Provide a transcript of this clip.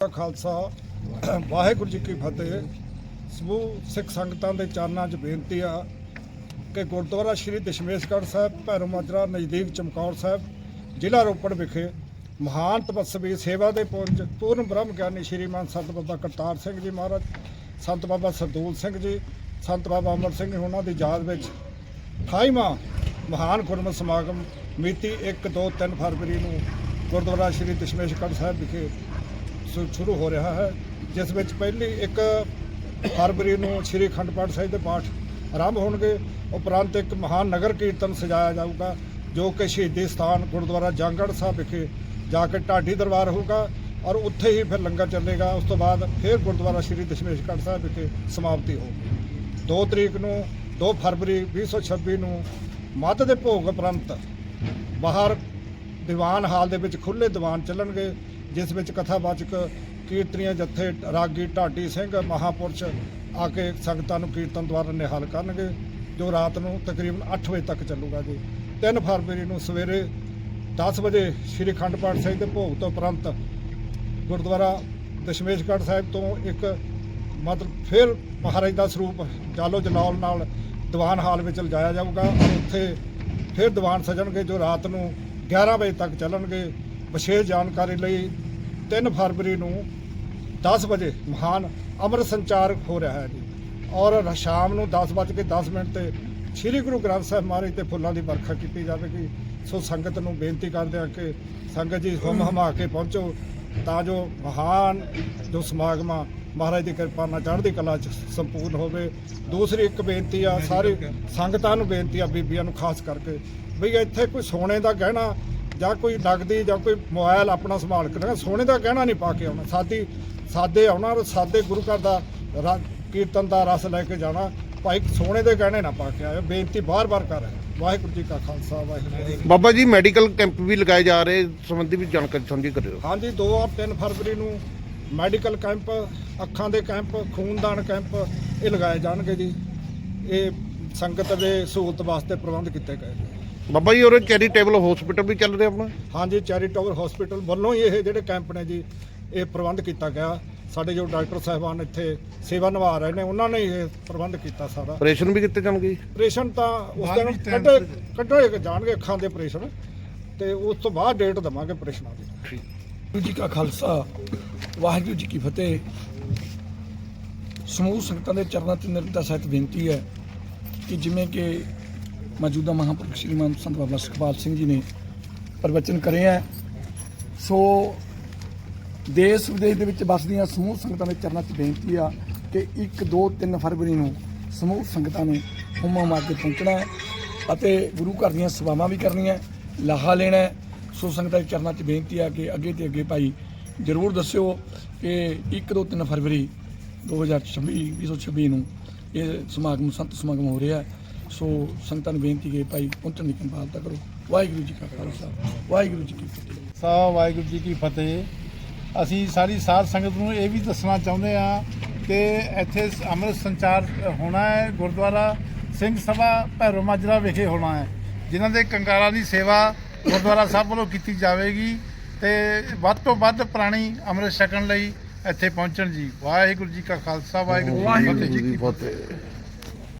ਦਾ ਖਾਲਸਾ, ਵਾਹਿਗੁਰੂ ਜੀ ਕੀ ਫਤਿਹ। ਸਮੂਹ ਸਿੱਖ ਸੰਗਤਾਂ ਦੇ ਚਰਨਾਂ 'ਚ ਬੇਨਤੀ ਆ ਕਿ ਗੁਰਦੁਆਰਾ ਸ਼੍ਰੀ ਦਸ਼ਮੇਸ਼ਗੜ੍ਹ ਸਾਹਿਬ, ਭੈਰੋ ਮਾਜਰਾ ਨਜ਼ਦੀਕ ਚਮਕੌਰ ਸਾਹਿਬ, ਜ਼ਿਲ੍ਹਾ ਰੋਪੜ ਵਿਖੇ ਮਹਾਨ ਤਪਸਵੀ ਸੇਵਾ ਦੇ ਪੁੰਜ ਪੂਰਨ ਬ੍ਰਹਮ ਗਿਆਨੀ ਸ਼੍ਰੀਮਾਨ ਸੰਤ ਬਾਬਾ ਕਰਤਾਰ ਸਿੰਘ ਜੀ ਮਹਾਰਾਜ, ਸੰਤ ਬਾਬਾ ਸਰਦੂਲ ਸਿੰਘ ਜੀ, ਸੰਤ ਬਾਬਾ ਅਮਰ ਸਿੰਘ ਉਹਨਾਂ ਦੀ ਯਾਦ ਵਿੱਚ 28ਵਾਂ ਮਹਾਨ ਗੁਰਮਤਿ ਸਮਾਗਮ ਮਿਤੀ 1 2 3 ਫਰਵਰੀ ਨੂੰ ਗੁਰਦੁਆਰਾ ਸ਼੍ਰੀ ਦਸ਼ਮੇਸ਼ਗੜ੍ਹ ਸਾਹਿਬ ਵਿਖੇ ਸ਼ੁਰੂ ਹੋ ਰਿਹਾ ਹੈ, ਜਿਸ ਵਿੱਚ ਪਹਿਲੀ ਇੱਕ ਫਰਵਰੀ ਨੂੰ ਸ਼੍ਰੀ ਅਖੰਡ ਪਾਠ ਸਾਹਿਬ ਦੇ ਪਾਠ ਆਰੰਭ ਹੋਣਗੇ। ਉਪਰੰਤ ਇੱਕ ਮਹਾਨ ਨਗਰ ਕੀਰਤਨ ਸਜਾਇਆ ਜਾਊਗਾ, ਜੋ ਕਿ ਸ਼ਹੀਦੀ ਸਥਾਨ ਗੁਰਦੁਆਰਾ ਜਾਂਗੜ ਸਾਹਿਬ ਵਿਖੇ ਜਾ ਕੇ ਢਾਡੀ ਦਰਬਾਰ ਹੋਊਗਾ ਔਰ ਉੱਥੇ ਹੀ ਫਿਰ ਲੰਗਰ ਚੱਲੇਗਾ। ਉਸ ਤੋਂ ਬਾਅਦ ਫਿਰ ਗੁਰਦੁਆਰਾ ਸ਼੍ਰੀ ਦਸ਼ਮੇਸ਼ਗੜ੍ਹ ਸਾਹਿਬ ਵਿਖੇ ਸਮਾਪਤੀ ਹੋਊਗੀ। 2 ਤਰੀਕ ਨੂੰ 2 ਫਰਵਰੀ 2026 ਨੂੰ ਮੱਧ ਦੇ ਭੋਗ ਉਪਰੰਤ ਬਾਹਰ ਦੀਵਾਨ ਹਾਲ ਦੇ ਵਿੱਚ ਖੁੱਲੇ ਦੀਵਾਨ ਚੱਲਣਗੇ, ਜਿਸ ਵਿੱਚ ਕਥਾਵਾਚਕ ਕੀਰਤਨੀਆਂ ਜੱਥੇ ਰਾਗੀ ਢਾਡੀ ਸਿੰਘ, ਮਹਾਪੁਰਸ਼ ਆ ਕੇ ਸੰਗਤਾਂ ਨੂੰ ਕੀਰਤਨ ਦੁਆਰਾ ਨਿਹਾਲ ਕਰਨਗੇ, ਜੋ ਰਾਤ ਨੂੰ ਤਕਰੀਬਨ 8 ਵਜੇ ਤੱਕ ਚੱਲੂਗਾ ਜੀ। 3 ਫਰਵਰੀ ਨੂੰ ਸਵੇਰੇ 10 ਵਜੇ ਸ੍ਰੀ ਅਖੰਡ ਪਾਠ ਸਾਹਿਬ ਦੇ ਭੋਗ ਤੋਂ ਉਪਰੰਤ ਗੁਰਦੁਆਰਾ ਦਸ਼ਮੇਸ਼ਗੜ੍ਹ ਸਾਹਿਬ ਤੋਂ ਇੱਕ ਮਤਲਬ ਫਿਰ ਮਹਾਰਾਜ ਦਾ ਸਰੂਪ ਜਾਲੋ ਜਲਾਲ ਨਾਲ ਦੀਵਾਨ ਹਾਲ ਵਿੱਚ ਲਿਜਾਇਆ ਜਾਊਗਾ। ਉੱਥੇ ਫਿਰ ਦੀਵਾਨ ਸਜਣਗੇ, ਜੋ ਰਾਤ ਨੂੰ 11 ਵਜੇ ਤੱਕ ਚੱਲਣਗੇ। ਵਿਸ਼ੇਸ਼ ਜਾਣਕਾਰੀ ਲਈ 3 ਫਰਵਰੀ ਨੂੰ 10 ਵਜੇ ਮਹਾਨ ਅੰਮ੍ਰਿਤ ਸੰਚਾਰ ਹੋ ਰਿਹਾ ਹੈ ਜੀ। ਔਰ ਸ਼ਾਮ ਨੂੰ 10 ਵੱਜ ਕੇ 10 ਮਿੰਟ ਤੇ ਸ੍ਰੀ ਗੁਰੂ ਗ੍ਰੰਥ ਸਾਹਿਬ ਮਹਾਰਾਜ ਤੇ ਫੁੱਲਾਂ ਦੀ ਵਰਖਾ ਕੀਤੀ ਜਾਵੇਗੀ। ਸੋ ਸੰਗਤ ਨੂੰ ਬੇਨਤੀ ਕਰਦੇ ਹਾਂ ਕਿ ਸੰਗਤ ਜੀ ਹੁਮ ਹਮਾ ਕੇ ਪਹੁੰਚੋ ਤਾਂ ਜੋ ਮਹਾਨ ਜੋ ਸਮਾਗਮ ਆ ਮਹਾਰਾਜ ਦੀ ਕਿਰਪਾ ਨਾਲ ਚੜ੍ਹਦੀ ਕਲਾ ਚ ਸੰਪੂਰਨ ਹੋਵੇ। ਦੂਸਰੀ ਇੱਕ ਬੇਨਤੀ ਆ ਸਾਰੇ ਸੰਗਤਾਂ ਨੂੰ ਬੇਨਤੀ ਆ ਬੀਬੀਆਂ ਨੂੰ ਖਾਸ ਕਰਕੇ ਵੀ ਇੱਥੇ ਕੋਈ ਸੋਨੇ ਦਾ ਗਹਿਣਾ ਜਾਂ ਕੋਈ ਨਗਦੀ ਜਾਂ ਕੋਈ ਮੋਬਾਈਲ ਆਪਣਾ ਸੰਭਾਲ ਕੇ ਰੱਖਣਾ ਸੋਨੇ ਦਾ ਗਹਿਣਾ ਨਹੀਂ ਪਾ ਕੇ ਆਉਣਾ। ਸਾਦੀ ਸਾਦੇ ਆਉਣਾ ਔਰ ਸਾਦੇ ਗੁਰੂ ਘਰ ਦਾ ਕੀਰਤਨ ਦਾ ਰਸ ਲੈ ਕੇ ਜਾਣਾ। ਭਾਈ ਸੋਨੇ ਦੇ ਗਹਿਣੇ ਨਾ ਪਾ ਕੇ ਆਇਓ ਬੇਨਤੀ ਬਾਰ-ਬਾਰ ਕਰ ਰਿਹਾ ਵਾਹਿਗੁਰੂ ਜੀ ਕਾ ਖਾਲਸਾ ਵਾਹਿਗੁਰੂ ਜੀ ਬਾਬਾ ਜੀ ਮੈਡੀਕਲ ਕੈਂਪ ਵੀ ਲਗਾਏ ਜਾ ਰਹੇ ਸੰਬੰਧੀ ਵੀ ਜਾਣਕਾਰੀ ਸਾਂਝੀ ਕਰਿਓ। ਹਾਂਜੀ 2 ਔਰ 3 ਫਰਵਰੀ ਨੂੰ ਮੈਡੀਕਲ ਕੈਂਪ ਅੱਖਾਂ ਦੇ ਕੈਂਪ ਖੂਨਦਾਨ ਕੈਂਪ ਇਹ ਲਗਾਏ ਜਾਣਗੇ ਜੀ। ਇਹ ਸੰਗਤ ਦੇ ਸਹੂਲਤ ਵਾਸਤੇ ਪ੍ਰਬੰਧ ਕੀਤੇ ਗਏ ਨੇ। ਬਾਬਾ ਜੀ ਉਹਰੇ ਚੈਰੀਟੇਬਲ ਹਸਪੀਟਲ ਵੀ ਚੱਲ ਰਿਹਾ ਆਪਣਾ? ਹਾਂਜੀ ਚੈਰੀਟੇਬਲ ਹਸਪੀਟਲ ਵੱਲੋਂ ਹੀ ਇਹ ਜਿਹੜੇ ਕੈਂਪ ਨੇ ਜੀ ਇਹ ਪ੍ਰਬੰਧ ਕੀਤਾ ਗਿਆ। ਸਾਡੇ ਜੋ ਡਾਕਟਰ ਸਾਹਿਬਾਨ ਇੱਥੇ ਸੇਵਾ ਨਿਭਾ ਰਹੇ ਨੇ ਉਹਨਾਂ ਨੇ ਇਹ ਪ੍ਰਬੰਧ ਕੀਤਾ ਸਾਰਾ। ਆਪਰੇਸ਼ਨ ਵੀ ਕੀਤੇ ਜਾਣਗੇ ਜੀ? ਆਪਰੇਸ਼ਨ ਤਾਂ ਉਸ ਦਿਨ ਕੱਢੇ ਕੱਢੇ ਜਾਣਗੇ ਅੱਖਾਂ ਦੇ ਆਪਰੇਸ਼ਨ ਤੇ ਉਸ ਤੋਂ ਬਾਅਦ ਡੇਟ ਦਵਾਂਗੇ ਆਪਰੇਸ਼ਨਾਂ ਦੀ। ਵਾਹਿਗੁਰੂ ਜੀ ਕਾ ਖਾਲਸਾ ਵਾਹਿਗੁਰੂ ਜੀ ਕੀ ਫਤਿਹ। ਸਮੂਹ ਸੰਗਤਾਂ ਦੇ ਚਰਨਾਂ 'ਚ ਨਿਰੰਤਾ ਸਹਿਤ ਬੇਨਤੀ ਹੈ ਕਿ ਜਿਵੇਂ ਕਿ ਮੌਜੂਦਾ ਮਹਾਂਪੁਰਖ ਸ਼੍ਰੀਮਾਨ ਸੰਤ ਬਾਬਾ ਸੁਖਪਾਲ ਸਿੰਘ ਜੀ ਨੇ ਪ੍ਰਵਚਨ ਕਰਿਆ ਹੈ ਸੋ ਦੇਸ਼ ਵਿਦੇਸ਼ ਦੇ ਵਿੱਚ ਵੱਸਦੀਆਂ ਸਮੂਹ ਸੰਗਤਾਂ ਦੇ ਚਰਨਾਂ 'ਚ ਬੇਨਤੀ ਆ ਕਿ 1 2 3 ਫਰਵਰੀ ਨੂੰ ਸਮੂਹ ਸੰਗਤਾਂ ਨੇ ਹੁਮਾ ਮਾਰ ਕੇ ਪਹੁੰਚਣਾ ਹੈ ਅਤੇ ਗੁਰੂ ਘਰ ਦੀਆਂ ਸੇਵਾਵਾਂ ਵੀ ਕਰਨੀਆਂ ਲਾਹਾ ਲੈਣਾ ਹੈ। ਸੋ ਸੰਗਤਾਂ ਦੇ ਚਰਨਾਂ 'ਚ ਬੇਨਤੀ ਆ ਕਿ ਅੱਗੇ ਤੇ ਅੱਗੇ ਭਾਈ ਜਰੂਰ ਦੱਸਿਓ ਕਿ 1 2 3 ਫਰਵਰੀ 2026 2026 ਨੂੰ ਇਹ ਸਮਾਗਮ, ਸੰਤ ਸਮਾਗਮ ਹੋ ਰਿਹਾ ਹੈ। ਸੋ ਸੰਗਤਾਂ ਨੂੰ ਬੇਨਤੀ ਕਿ ਭਾਈ ਪਹੁੰਚਣ ਦੀ ਕਿਰਪਾਲਤਾ ਕਰੋ। ਵਾਹਿਗੁਰੂ ਜੀ ਕਾ ਖਾਲਸਾ ਵਾਹਿਗੁਰੂ ਜੀ ਕੀ ਫਤਿਹ। ਸਾ ਵਾਹਿਗੁਰੂ ਜੀ ਕੀ ਫਤਿਹ। ਅਸੀਂ ਸਾਰੀ ਸਾਧ ਸੰਗਤ ਨੂੰ ਇਹ ਵੀ ਦੱਸਣਾ ਚਾਹੁੰਦੇ ਆ ਕਿ ਇੱਥੇ ਅੰਮ੍ਰਿਤ ਸੰਚਾਰ ਹੋਣਾ ਹੈ ਗੁਰਦੁਆਰਾ ਸਿੰਘ ਸਭਾ ਭੈਰੋ ਮਾਜਰਾ ਵਿਖੇ ਹੋਣਾ ਹੈ ਜਿਨ੍ਹਾਂ ਦੇ ਕੰਗਾਲਾਂ ਦੀ ਸੇਵਾ ਗੁਰਦੁਆਰਾ ਸਾਹਿਬ ਵੱਲੋਂ ਕੀਤੀ ਜਾਵੇਗੀ ਤੇ ਵੱਧ ਤੋਂ ਵੱਧ ਪ੍ਰਾਣੀ ਅੰਮ੍ਰਿਤ ਛਕਣ ਲਈ ਇੱਥੇ ਪਹੁੰਚਣ ਜੀ। ਵਾਹਿਗੁਰੂ ਜੀ ਕਾ ਖਾਲਸਾ ਵਾਹਿਗੁਰੂ ਜੀ ਕੀ ਫਤਿਹ। ਫਤਿਹ।